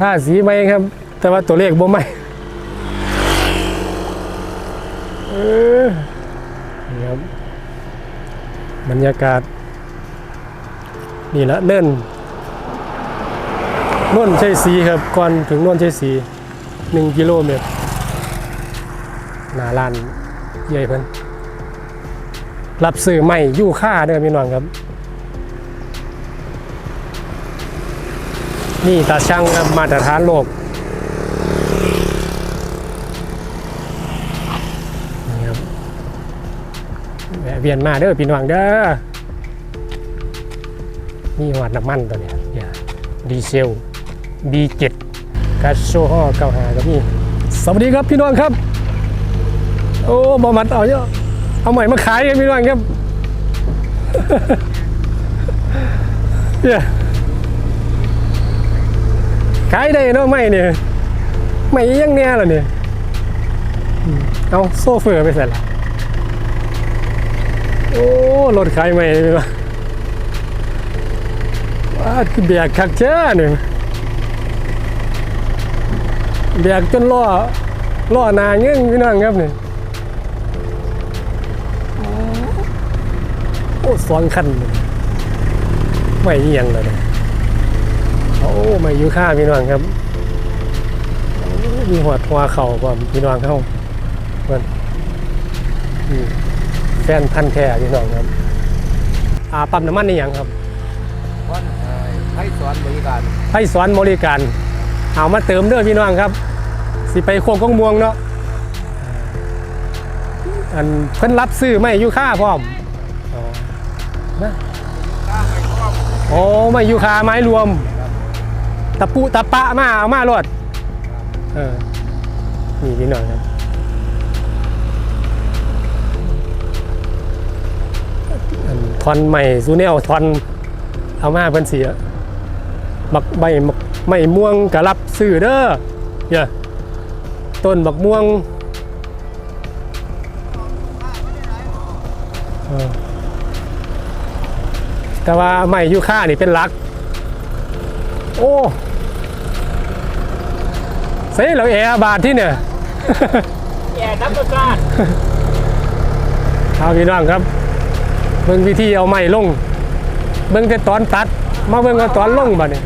ท่าสีไหมครับ แต่ว่าตัวเลขบ่ไหมเออนี่ครับบรรยากาศ นี่ละเนิ่นนวนชัยศรีครับก่อนถึงนวนชัยศรีหนึ่งกิโลเมตรหนาลานใหญ่เพิ่นรับซื้อใหม่ยู่ค่าเด้อพี่น้องครับ นี่ตาช่างมาตรฐานโลกนี่ครับแวะเวียนมาเด้อพี่น้องเด้อนี่หวัดน้ำมันตัวเนี้ยเนี่ยดีเซล B7 กาโซฮอล์95ก็มีสวัสดีครับพี่น้องครับ โอ้บอมัดเอาเยอะเอาใหม่มาขายกันพี่น้องครับเนี่ย ขายได้เนาะไม่เนี่ยไม่ยังเนี่ยเหรอเนี่ยเอาโซเฟอร์ไปใส่ละโอ้รถขายไม่เลยว่ะว้าคือเบียกคักเจ้าเนี่ยเบียกจนล้อล้อนาเงี้ยพี่น้องครับเนี่ยโอ้สองคันไม่เอียงเลยเนี่ย โอ้มาอยู่ค่าพี่น้องครับโอ้มีหัวทัวเข่าบ่พี่น้องเข้าเพื่อนอืมแฟนพันธุ์แท้พี่น้องครับอ่าปั๊มน้ำมันนี่ยังครับวันเอ่อให้สอนบริการให้สอนบริการเอามาเติมเด้อพี่น้องครับ สิไปโคงกงม่วงเนาะอันเพิ่นรับซื้อไม่อยู่ค่าพร้อมอ๋อนะถ้าให้ครอบโอ้ไม่อยู่ค่าไม้รวม ตะปุตะปะมาเอามาโลดเออนี่พี่น้องครับอันทอนใหม่ซูเนลทอนเอามาเพิ่นเสียบักใบบักไม่ม่วงกะรับซื้อเด้อเนี่ยต้นบักม่วงเออแต่ว่าไม่ยูค่านี่เป็นหลัก โอ้ เซ่เราแอร์บาทที่เนี่ยแย่นับประกาศเอาพี่น้องครับ เบิ่งวิธีเอาไม้ลง เบิ่งแต่ตอนตัด มาเบิ่งเอาตอนลงบัดนี้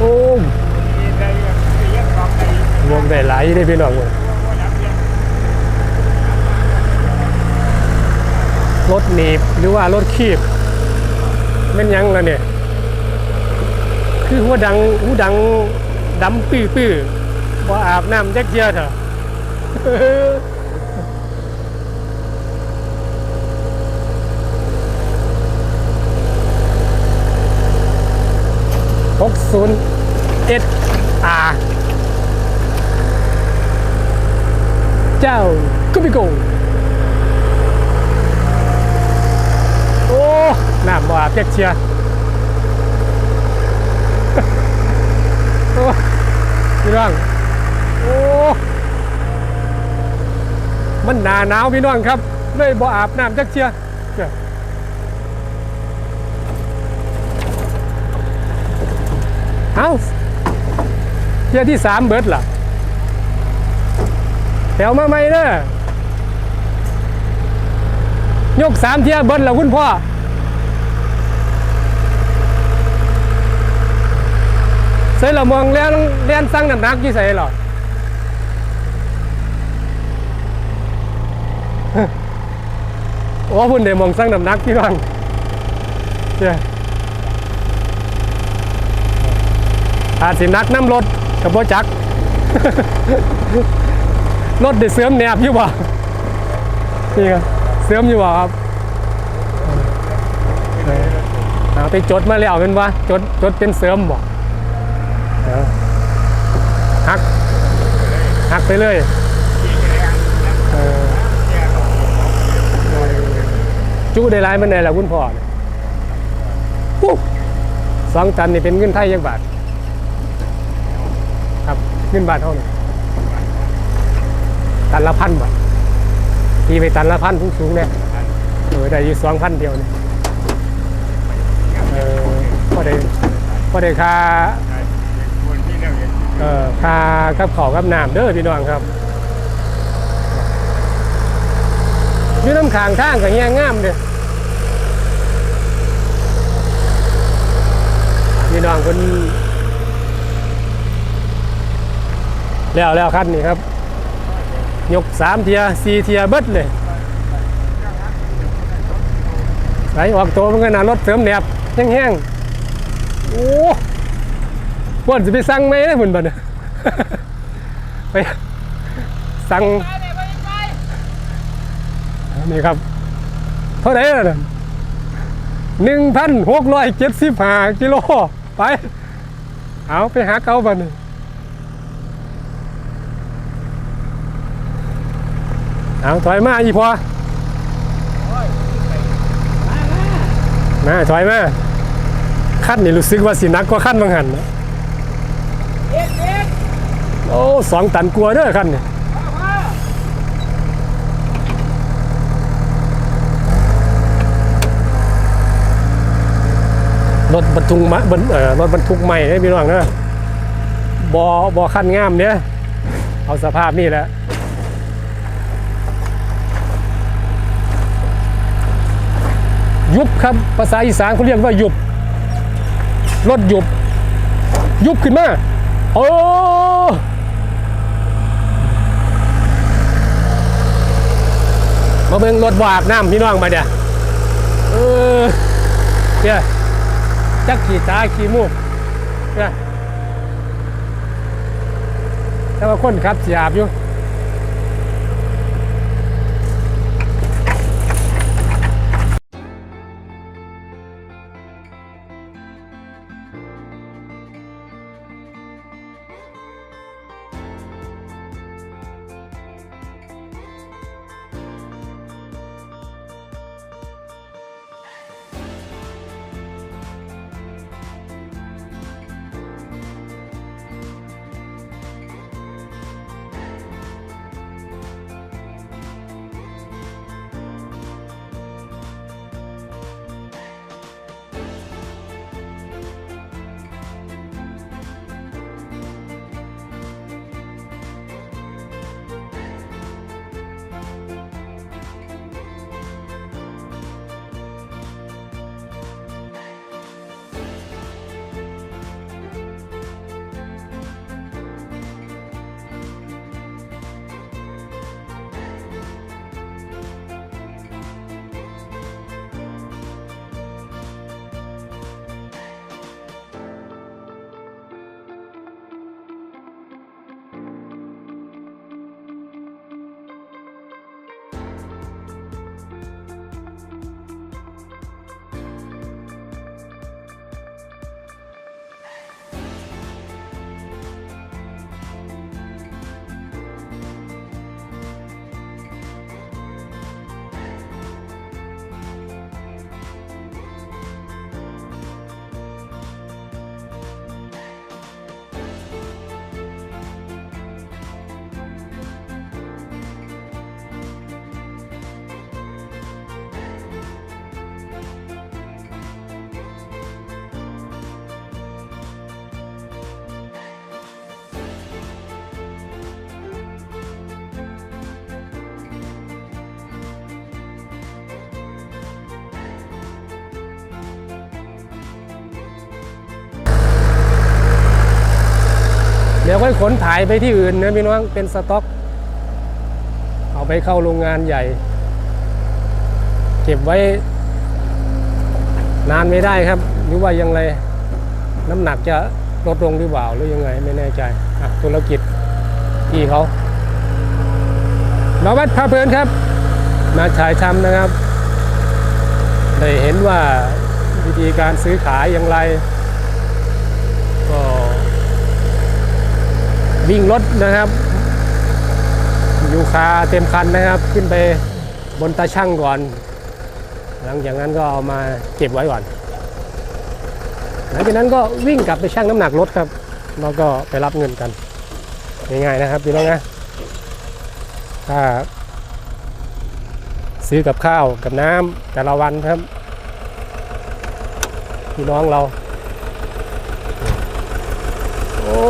โอ้รวมได้หลายได้ พี่น้องเว้ยรถหนีบหรือว่ารถคีบแม่นยังล่ะเนี่ย คือหัวดังหูดังดำปื้อปื้อๆบ่อาบน้ำจักเทียเถอะหกศูนย์เอสอา เจ้ากุบิโกโอ้น้ำบ่อาบจักเชียโอ้พี่น้องโอ้มันหนาหนาวพี่น้องครับเลยบ่อาบน้ำจักเชียเอ้าเที่ยที่สามเบิดล่ะ แถวมาใหม่เด้อยกสามเทียเบิดแล้วคุณพ่อใส่ละมองเลี้ยนเลี้ยนสั่งน้ำหนักยี่ใส่หรอโอ้พุ่นเดมองสั่งน้ำหนักพี่น้องเจ้าอาจสินักน้ำรถกับโบจัก รถเดือดเสื่อมแนบอยู่บ่นี่ครับเสื่อมอยู่บ่ครับเอาไปจดมาแล้วเป็นวะจดจดเป็นเสื่อมบ่เอาหักหักไปเลยเออจุได้ร้ายมันไหนล่ะคุณพ่อสองตันนี่เป็นเงินไทยยังบาท ครับเงินบาทเท่าไหร่ ตันละพันบาทตีไปตันละพันสูงๆเนี่ยเออได้อยู่สองพันเดียวเนี่ยเออพอได้พอได้ค่าคนที่เราเห็นเอ่อค่ากับขอกับน้ำเด้อพี่น้องครับอยู่น้ำขางทางกับเงี้ยงามเด้อพี่น้องคนแล้วแล้วคันนี้ครับ ยกสามเทียสี่เทียเบิดเลยไหลออกตัวมันก็น่ารถเสริมแหนบแห้งๆโอ้ว่นจะไปสั่งไหมนะคุณบัดเนี่ยไปสั่งนี่ครับ เท่าไหร่ล่ะหนึ่งพันหกร้อยเจ็ดสิบห้ากิโล ไป เอาไปหาเก้าบัดนี่ เอาถอยมาอีพอมาถอยมาขั้นนี่รู้สึกว่าสินักกว่าขั้นบางหันนะโอ้สองตันกลัวเด้อขั้นนี่รถบรรทุกมะบรรเอ่อรถบรรทุกใหม่ให้พี่น้องนะบอบอขั้นงามเนี่ยเอาสภาพนี่แหละ ยุบครับ ภาษาอีสานเขาเรียกว่ายุบ รถยุบ ยุบขึ้นมา โอ้มาเบิ่งรถวาบน้ำพี่น้องมาเดี๋ยวเออเนี่ยจักขี่ตาขี่มูกเนี่ยแต่ว่าคนขับเสียบอยู่ ดี๋ยวค่อยขนถ่ายไปที่อื่นนะพี่น้องเป็นสต็อก เอาไปเข้าโรงงานใหญ่ เก็บไว้ นานไม่ได้ครับ หรือว่ายังไงน้ำหนักจะลดลงหรือเปล่าหรือยังไงไม่แน่ใจธุรกิจพี่เขามาวัดพาเพลินครับ มาฉายทำนะครับ ได้เห็นว่าวิธีการซื้อขายอย่างไรก็ วิ่งรถนะครับอยู่คาเต็มคันนะครับ ขึ้นไปบนตาช่างก่อน หลังจากนั้นก็เอามาเก็บไว้ก่อน หลังจากนั้นก็วิ่งกลับไปชั่งน้ำหนักรถครับ แล้วก็ไปรับเงินกันง่ายๆนะครับพี่น้องนะถ้าซื้อกับข้าวกับน้ำแต่ละวันครับ พี่น้องเรา โอ้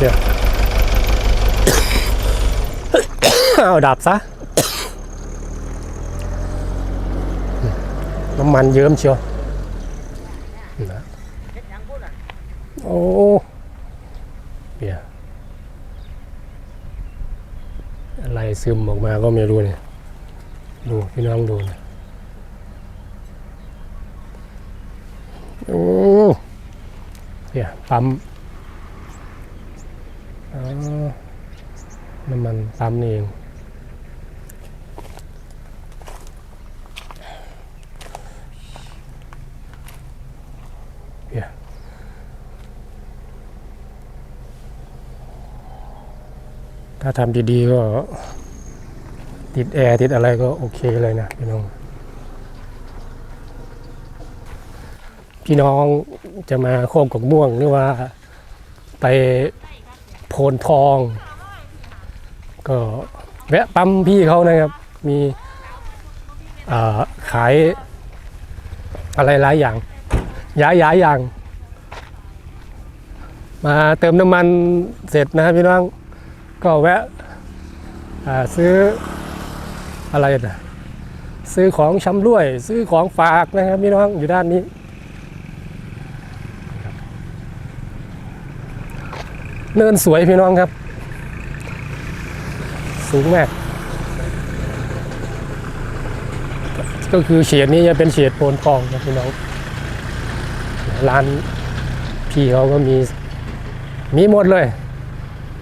เดี๋ยวเอาดับซะ น้ำมันเยิ้มเชียวนะโอ้เบียอะไรซึมออกมาก็ไม่รู้เนี่ย ดูพี่น้องดูนะโอ้เนี่ยปั๊มอ๋อ น้ำมันปั๊มนี่เองถ้าทำดีๆก็ติดแอร์ติดอะไรก็โอเคเลยนะพี่น้อง พี่น้องจะมาโค้งกกม่วงหรือว่าไปโพนทอง ก็แวะปั๊มพี่เขานะครับ มีขายอะไรหลายอย่างย้ายย้ายอย่าง มาเติมน้ำมันเสร็จนะครับพี่น้องก็แวะซื้ออะไรนะซื้อของชำร่วย ซื้อของฝากนะครับพี่น้องอยู่ด้านนี้เนินสวยพี่น้องครับ สูงมาก ก็คือเฉดนี้จะเป็นเฉดโพนทองนะพี่น้อง ร้านพี่เขาก็มี มีหมดเลย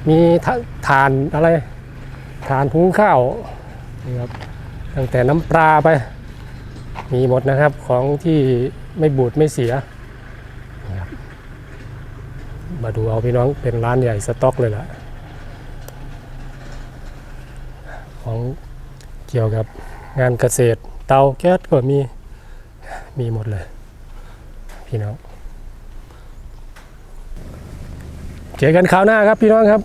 มีทะฐานอะไรฐานหุงข้าวนี่ครับตั้งแต่น้ำปลาไป มีหมดนะครับของที่ไม่บูดไม่เสีย มาดูเอาพี่น้องเป็นร้านใหญ่สต็อกเลยล่ะ ของเกี่ยวกับงานเกษตร เตาแก๊สก็มีมีหมดเลย พี่น้อง เจอกันคราวหน้าครับพี่น้องครับ